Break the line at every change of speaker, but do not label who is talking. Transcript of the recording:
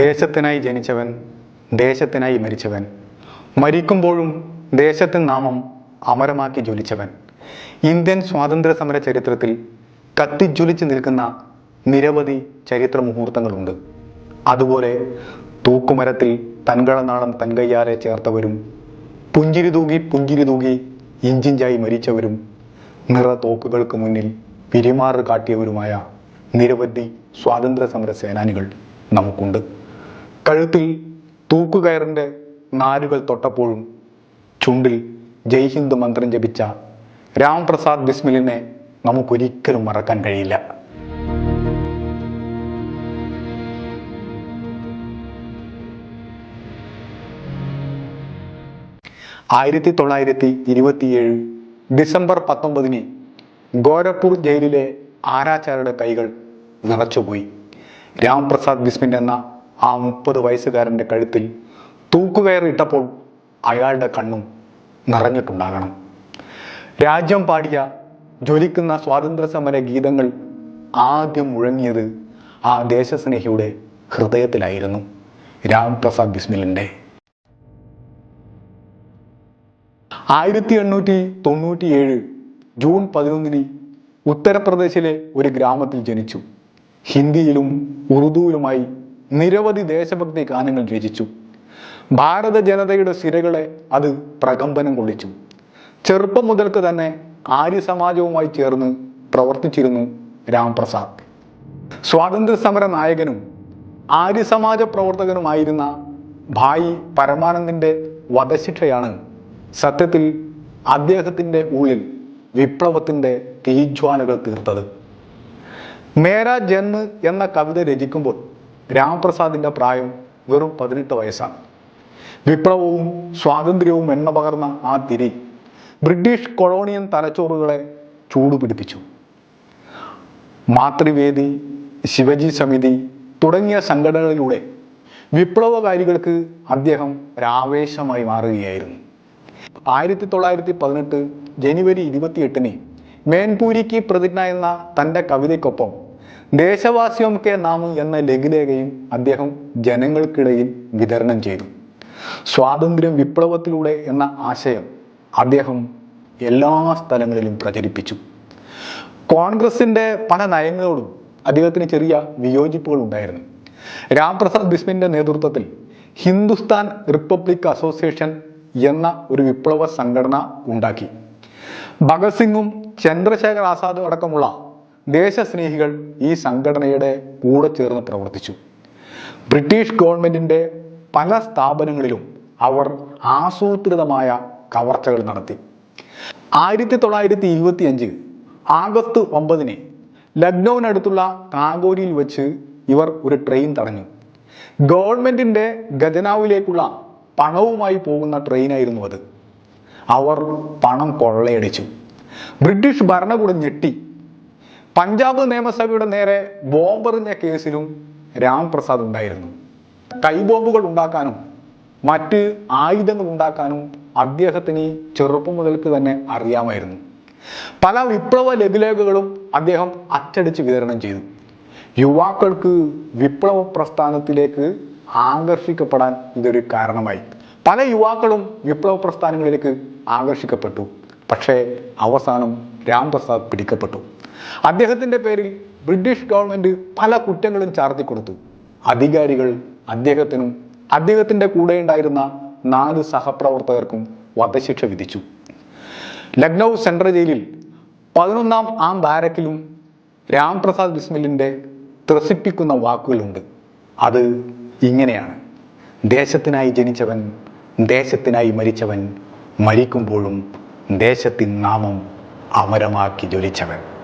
ദേശത്തിനായി ജനിച്ചവൻ ദേശത്തിനായി മരിച്ചവൻ. മരിക്കുമ്പോഴും ദേശത്തിൻ നാമം അമരമാക്കി ജ്വലിച്ചവൻ. ഇന്ത്യൻ സ്വാതന്ത്ര്യ സമര ചരിത്രത്തിൽ കത്തിജ്വലിച്ച് നിൽക്കുന്ന നിരവധി ചരിത്ര മുഹൂർത്തങ്ങളുണ്ട് അതുപോലെ തൂക്കുമരത്തിൽ തൻകളനാളം തൻകയ്യാലെ ചേർത്തവരും പുഞ്ചിരി തൂകി പുഞ്ചിരി തൂകി ഇഞ്ചിഞ്ചായി മരിച്ചവരും നിറ തോക്കുകൾക്ക് മുന്നിൽ പിരിമാറ് കാട്ടിയവരുമായ നിരവധി സ്വാതന്ത്ര്യ സമര സേനാനികൾ നമുക്കുണ്ട്. കഴുത്തിൽ തൂക്കുകയറിന്റെ നാരുകൾ തൊട്ടപ്പോഴും ചുണ്ടിൽ ജയ് ഹിന്ദ് മന്ത്രം ജപിച്ച രാംപ്രസാദ് ബിസ്മിലിനെ നമുക്കൊരിക്കലും മറക്കാൻ കഴിയില്ല. ആയിരത്തി തൊള്ളായിരത്തി ഇരുപത്തിയേഴ് ഡിസംബർ പത്തൊമ്പതിന് ഗോരഖ്പൂർ ജയിലിലെ ആരാച്ചാരുടെ കൈകൾ നിറച്ചുപോയി. രാംപ്രസാദ് ബിസ്മിൻ എന്ന ആ മുപ്പത് വയസ്സുകാരന്റെ കഴുത്തിൽ തൂക്കുകയർ ഇട്ടപ്പോൾ അയാളുടെ കണ്ണും നിറഞ്ഞിട്ടുണ്ടാകണം. രാജ്യം പാടിയ ജ്വലിക്കുന്ന സ്വാതന്ത്ര്യ സമര ഗീതങ്ങൾ ആദ്യം മുഴങ്ങിയത് ആ ദേശസ്നേഹിയുടെ ഹൃദയത്തിലായിരുന്നു. രാംപ്രസാദ് ബിസ്മിലിന്റെ. ആയിരത്തി എണ്ണൂറ്റി തൊണ്ണൂറ്റിയേഴ് ജൂൺ പതിനൊന്നിന് ഉത്തർപ്രദേശിലെ ഒരു ഗ്രാമത്തിൽ ജനിച്ചു. ഹിന്ദിയിലും ഉറുദുവിലുമായി നിരവധി ദേശഭക്തി ഗാനങ്ങൾ രചിച്ചു. ഭാരത ജനതയുടെ സിരകളെ അത് പ്രകമ്പനം കൊള്ളിച്ചു. ചെറുപ്പം മുതൽക്ക് തന്നെ ആര്യ സമാജവുമായി ചേർന്ന് പ്രവർത്തിച്ചിരുന്നു രാംപ്രസാദ്. സ്വാതന്ത്ര്യ സമര നായകനും ആര്യസമാജ പ്രവർത്തകനുമായിരുന്ന ഭായി പരമാനന്ദിന്റെ വധശിക്ഷയാണ് സത്യത്തിൽ അദ്ദേഹത്തിന്റെ ഉള്ളിൽ വിപ്ലവത്തിന്റെ തീജ്വാലകൾ തീർത്തത്. മേരാ ജന്മ് എന്ന കവിത രചിക്കുമ്പോൾ രാമപ്രസാദിന്റെ പ്രായം വെറും പതിനെട്ട് വയസ്സാണ്. വിപ്ലവവും സ്വാതന്ത്ര്യവും എണ്ണ പകർന്ന ആ തിരി ബ്രിട്ടീഷ് കൊളോണിയൻ തലച്ചോറുകളെ ചൂടുപിടിപ്പിച്ചു. മാതൃവേദി ശിവജി സമിതി തുടങ്ങിയ സംഘടനകളിലൂടെ വിപ്ലവകാരികൾക്ക് അദ്ദേഹം ഒരാവേശമായി മാറുകയായിരുന്നു. ആയിരത്തി തൊള്ളായിരത്തി പതിനെട്ട് ജനുവരി ഇരുപത്തിയെട്ടിന് മേൻപൂരിക്ക് പ്രതിജ്ഞ എന്ന തന്റെ കവിതയ്ക്കൊപ്പം ദേശവാസ്യം കെ നാമം എന്ന ലഘുലേഖയും അദ്ദേഹം ജനങ്ങൾക്കിടയിൽ വിതരണം ചെയ്തു. സ്വാതന്ത്ര്യം വിപ്ലവത്തിലൂടെ എന്ന ആശയം അദ്ദേഹം എല്ലാ സ്ഥലങ്ങളിലും പ്രചരിപ്പിച്ചു. കോൺഗ്രസിന്റെ പല നയങ്ങളോടും അദ്ദേഹത്തിന് ചെറിയ വിയോജിപ്പുകൾ ഉണ്ടായിരുന്നു. രാംപ്രസാദ് ബിസ്മിന്റെ നേതൃത്വത്തിൽ ഹിന്ദുസ്ഥാൻ റിപ്പബ്ലിക് അസോസിയേഷൻ എന്ന ഒരു വിപ്ലവ സംഘടന ഉണ്ടാക്കി. ഭഗത് സിംഗും ചന്ദ്രശേഖർ ആസാദും അടക്കമുള്ള ദേശസ്നേഹികൾ ഈ സംഘടനയുടെ കൂടെ ചേർന്ന് പ്രവർത്തിച്ചു. ബ്രിട്ടീഷ് ഗവൺമെന്റിന്റെ പല സ്ഥാപനങ്ങളിലും അവർ ആസൂത്രിതമായ കവർച്ചകൾ നടത്തി. ആയിരത്തി തൊള്ളായിരത്തി ഇരുപത്തി അഞ്ച് ആഗസ്റ്റ് ഒമ്പതിന് ലക്നൌവിനടുത്തുള്ള കാഗോരിയിൽ വെച്ച് ഇവർ ഒരു ട്രെയിൻ തടഞ്ഞു. ഗവൺമെന്റിന്റെ ഖജനാവിലേക്കുള്ള പണവുമായി പോകുന്ന ട്രെയിനായിരുന്നു അത്. അവർ പണം കൊള്ളയടിച്ചു. ബ്രിട്ടീഷ് ഭരണകൂടം ഞെട്ടി. പഞ്ചാബ് നിയമസഭയുടെ നേരെ ബോംബെറിഞ്ഞ കേസിലും രാംപ്രസാദ് ഉണ്ടായിരുന്നു. കൈബോംബുകൾ ഉണ്ടാക്കാനും മറ്റ് ആയുധങ്ങൾ ഉണ്ടാക്കാനും അദ്ദേഹത്തിന് ചെറുപ്പം മുതൽക്ക് തന്നെ അറിയാമായിരുന്നു. പല വിപ്ലവ ലഘുലേഖകളും അദ്ദേഹം അച്ചടിച്ച് വിതരണം ചെയ്തു. യുവാക്കൾക്ക് വിപ്ലവ പ്രസ്ഥാനത്തിലേക്ക് ആകർഷിക്കപ്പെടാൻ ഇതൊരു കാരണമായി. പല യുവാക്കളും വിപ്ലവ പ്രസ്ഥാനങ്ങളിലേക്ക് ആകർഷിക്കപ്പെട്ടു. പക്ഷേ അവസാനം രാംപ്രസാദ് പിടിക്കപ്പെട്ടു. അദ്ദേഹത്തിന്റെ പേരിൽ ബ്രിട്ടീഷ് ഗവൺമെന്റ് പല കുറ്റങ്ങളും ചാർത്തി കൊടുത്തു. അധികാരികൾ അദ്ദേഹത്തിനും അദ്ദേഹത്തിന്റെ കൂടെ ഉണ്ടായിരുന്ന നാല് സഹപ്രവർത്തകർക്കും വധശിക്ഷ വിധിച്ചു. ലക്നൗ സെൻട്രൽ ജയിലിൽ പതിനൊന്നാം ആം ബാരക്കിലും രാംപ്രസാദ് ബിസ്മിലിന്റെ ത്രസിപ്പിക്കുന്ന വാക്കുകളുണ്ട്. അത് ഇങ്ങനെയാണ്. ദേശത്തിനായി ജനിച്ചവൻ ദേശത്തിനായി മരിച്ചവൻ മരിക്കുമ്പോഴും ദേശത്തിൻ നാമം അമരമാക്കി ജ്വലിച്ചവൻ.